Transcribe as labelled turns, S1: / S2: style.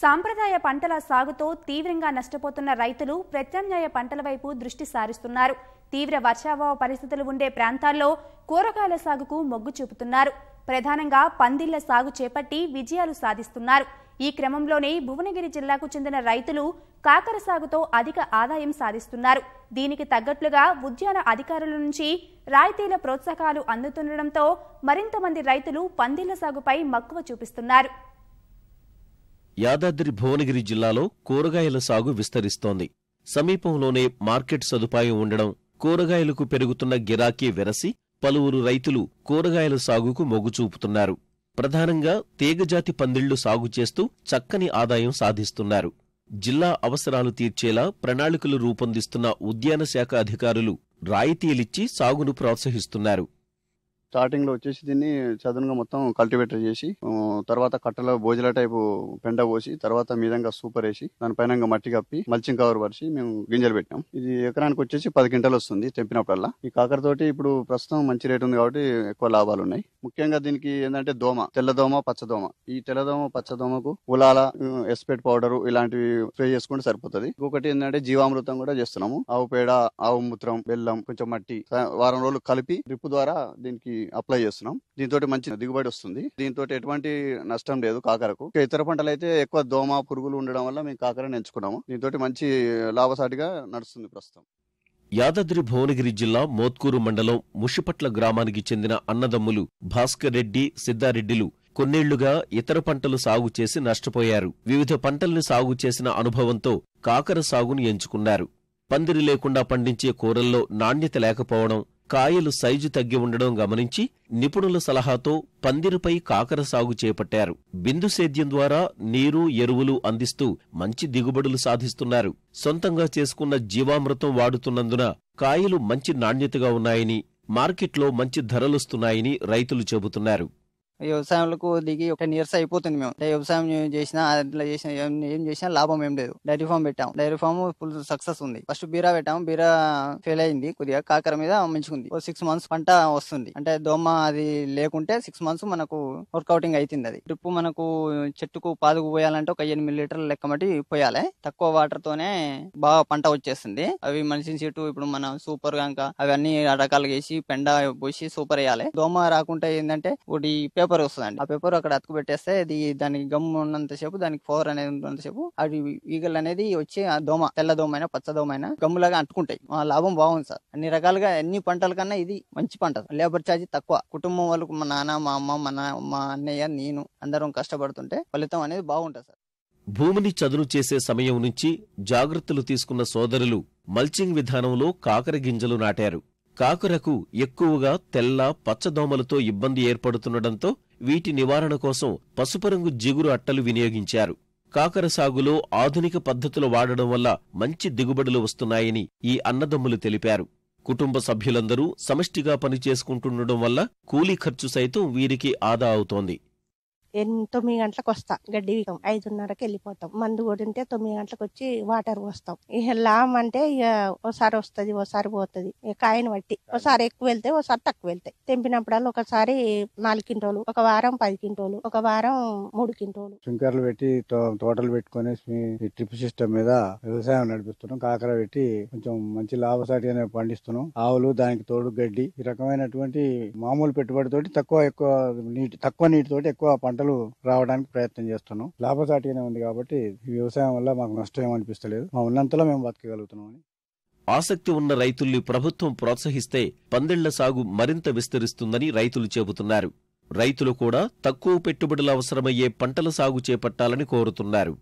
S1: సాంప్రదాయ పంటల సాగుతో తీవ్రంగా నష్టపోతున్న రైతులు ప్రత్యామ్నాయ పంటల వైపు దృష్టి సారిస్తున్నారు. తీవ్ర వర్షాభావ పరిస్థితులు ఉండే ప్రాంతాల్లో కూరగాయల సాగుకు మొగ్గు చూపుతున్నారు. ప్రధానంగా పందిళ్ళ సాగు చేపట్టి విజయాలు సాధిస్తున్నారు. ఈ క్రమంలోనే భువనగిరి జిల్లాకు చెందిన రైతులు కాకర సాగుతో అధిక ఆదాయం సాధిస్తున్నారు. దీనికి తగ్గట్లుగా ఉద్యాన అధికారుల నుంచి రాయితీల ప్రోత్సాహకాలు అందుతుండటంతో మరింత మంది రైతులు పందిళ్ళ సాగుపై మక్కువ చూపిస్తున్నారు.
S2: యాదాద్రి భువనగిరి జిల్లాలో కూరగాయల సాగు విస్తరిస్తోంది. సమీపంలోనే మార్కెట్ సదుపాయం ఉండడం కూరగాయలకు పెరుగుతున్న గిరాకీ వెరసి పలువురు రైతులు కూరగాయల సాగుకు మొగ్గు చూపుతున్నారు. ప్రధానంగా తీగజాతి పందిళ్ళు సాగు చేస్తూ చక్కని ఆదాయం సాధిస్తున్నారు. జిల్లా అవసరాలు తీర్చేలా ప్రణాళికలు రూపొందిస్తున్న ఉద్యాన శాఖ అధికారులు రాయితీలిచ్చి సాగును ప్రోత్సహిస్తున్నారు.
S3: స్టార్టింగ్లో వచ్చేసి దీన్ని చదునుగా మొత్తం కల్టివేటర్ చేసి తర్వాత కట్టలో భోజల టైపు పెండ పోసి తర్వాత మీదంగా సూపర్ వేసి దానిపైన మట్టి కప్పి మల్చింగ్ కవర్ పరిచి మేము గింజలు పెట్టాం. ఇది ఎకరానికి వచ్చేసి పది గింటలు వస్తుంది తెంపినప్పుడల్లా. ఈ కాకరతోటి ఇప్పుడు ప్రస్తుతం మంచి రేట్ ఉంది కాబట్టి ఎక్కువ లాభాలు ఉన్నాయి. ముఖ్యంగా దీనికి ఏంటంటే దోమ తెల్లదోమ పచ్చదోమ ఈ తెల్లదోమ పచ్చదోమకు ఉలాల ఎస్పేట్ పౌడర్ ఇలాంటివి స్ప్రే చేసుకుంటే సరిపోతుంది. ఇంకొకటి ఏంటంటే జీవామృతం కూడా చేస్తున్నాము. ఆవు పేడ ఆవు మూత్రం బెల్లం కొంచెం మట్టి వారం రోజులు కలిపి డ్రిప్ ద్వారా దీనికి అప్లై చేస్తున్నాం. దీంతో మంచి దిగుబడి వస్తుంది. దీంతో ఎటువంటి నష్టం లేదు కాకరకు. ఇతర పంటలు అయితే ఎక్కువ దోమ పురుగులు ఉండడం వల్ల మేము కాకరని ఎంచుకున్నాము. దీంతో మంచి లాభసాటిగా నడుస్తుంది ప్రస్తుతం.
S2: యాదాద్రి భువనగిరి జిల్లా మోత్కూరు మండలం ముషిపట్ల గ్రామానికి చెందిన అన్నదమ్ములు భాస్కర్ రెడ్డి సిద్ధారెడ్డిలు కొన్నేళ్ళుగా ఇతర పంటలు సాగు చేసి నష్టపోయారు. వివిధ పంటల్ని సాగు చేసిన అనుభవంతో కాకర సాగును ఎంచుకున్నారు. పందిరి లేకుండా పండించే కూరల్లో నాణ్యత లేకపోవడం కాయలు సైజు తగ్గి ఉండడం గమనించి నిపుణుల సలహాతో పందిరిపై కాకర సాగు చేపట్టారు. బిందు సేద్యం ద్వారా నీరు ఎరువులు అందిస్తూ మంచి దిగుబడులు సాధిస్తున్నారు. సొంతంగా చేసుకున్న జీవామృతం వాడుతున్నందున కాయలు మంచి నాణ్యతగా ఉన్నాయని మార్కెట్లో మంచి ధరలొస్తున్నాయని రైతులు చెబుతున్నారు.
S4: వ్యవసాయంలో దిగి ఒక టెన్ ఇయర్స్ అయిపోతుంది మేము. వ్యవసాయం చేసినా అట్లా చేసిన ఏం- చేసినా లాభం ఏం లేదు. డైరీ ఫామ్ పెట్టాం. డైరీ ఫామ్ ఫుల్ సక్సెస్ ఉంది. ఫస్ట్ బీరా పెట్టాం. బీరా ఫెయిల్ అయింది. కొద్దిగా కాకర మీద మంచుకుంది ఓ సిక్స్ మంత్స్ పంట వస్తుంది. అంటే దోమ అది లేకుంటే సిక్స్ మంత్స్ మనకు వర్కౌటింగ్ అవుతుంది అది. డ్రిప్ మనకు చెట్టుకు పాదుకు పోయాలంటే ఒక ఎనిమిది లీటర్ల లెక్క మట్టి పోయాలి. తక్కువ వాటర్ తోనే బాగా పంట వచ్చేస్తుంది. అవి మనిషి చెట్టు ఇప్పుడు మనం సూపర్ గంక అవన్నీ రకాలుగా వేసి పెండ పోసి సూపర్ వేయాలి. దోమ రాకుండా ఏంటంటే ఒకటి పేపర్ వస్తుందండి. ఆ పేపర్ అక్కడ అతుకు పెట్టేస్తే ఇది దానికి గమ్ ఉన్నంత సేపు దానికి ఫోర్ అనేది ఉన్నంత సేపు అది ఈగలు అనేది వచ్చి ఆ దోమ తెల్ల దోమైనా పచ్చ దోమ అయినా గమ్ములాగా అంటుకుంటాయి. ఆ లాభం బాగుంది సార్. అన్ని రకాలుగా అన్ని పంటల కన్నా ఇది మంచి పంట. లేబర్ ఛార్జ్ తక్కువ. కుటుంబం వాళ్ళకు మా నాన్న మా అమ్మ మా నా మా అన్నయ్య నేను అందరం కష్టపడుతుంటే ఫలితం అనేది బాగుంటుంది సార్.
S2: భూమిని చదును చేసే సమయం నుంచి జాగ్రత్తలు తీసుకున్న సోదరులు మల్చింగ్ విధానంలో కాకర గింజలు నాటారు. కాకరకు ఎక్కువగా తెల్ల పచ్చదోమలతో ఇబ్బంది ఏర్పడుతుండటంతో వీటి నివారణ కోసం పసుపరంగు జిగురు అట్టలు వినియోగించారు. కాకర సాగులో ఆధునిక పద్ధతులు వాడడం వల్ల మంచి దిగుబడులు వస్తున్నాయని ఈ అన్నదమ్ములు తెలిపారు. కుటుంబ సభ్యులందరూ సమష్టిగా పనిచేసుకుంటుండడం వల్ల కూలీ ఖర్చు సైతం వీరికి ఆదా అవుతోంది.
S5: తొమ్మిది గంటలకు వస్తా గడ్డి వీకం ఐదున్నరకి వెళ్ళిపోతాం మందు కొడింటే తొమ్మిది గంటలకు వచ్చి వాటర్ పోస్తాం. ఇక లామ్ అంటే ఇక ఒకసారి వస్తుంది ఒకసారి పోతుంది. ఇక కాయను బట్టి. ఒకసారి ఎక్కువ వెళ్తే ఒకసారి తక్కువ వెళ్తాయి. తెంపినప్పుడల్లా ఒకసారి నాలుగు కింటోలు ఒక వారం పది కింటోలు ఒక వారం మూడు కింటోలు
S6: స్ప్రింక్లర్లు పెట్టి తోటలు పెట్టుకొని ఈ డ్రిప్ సిస్టమ్ మీద వ్యవసాయం నడిపిస్తున్నాం. కాకర పెట్టి కొంచెం మంచి లాభసాటిగానే పండిస్తున్నాం. ఆవులు దానికి తోడు గడ్డి ఈ రకమైనటువంటి మామూలు పెట్టుబడితోటి తక్కువ ఎక్కువ నీటి తక్కువ నీటితోటి ఎక్కువ పంటలు రావడానికి ప్రయత్నం చేస్తున్నాం. లాభసాటిగానే ఉంది కాబట్టి వ్యవసాయం వల్ల మాకు నష్టం ఏమనిపిస్తలేదు మా ఉన్నంతలో మేము బతకగలుగుతున్నాం
S2: ఆసక్తి ఉన్న రైతుల్ని ప్రభుత్వం ప్రోత్సహిస్తే పందిళ్ళ సాగు మరింత విస్తరిస్తుందని రైతులు చెబుతున్నారు. రైతులు కూడా తక్కువ పెట్టుబడులు అవసరమయ్యే పంటల సాగు చేపట్టాలని కోరుతున్నారు.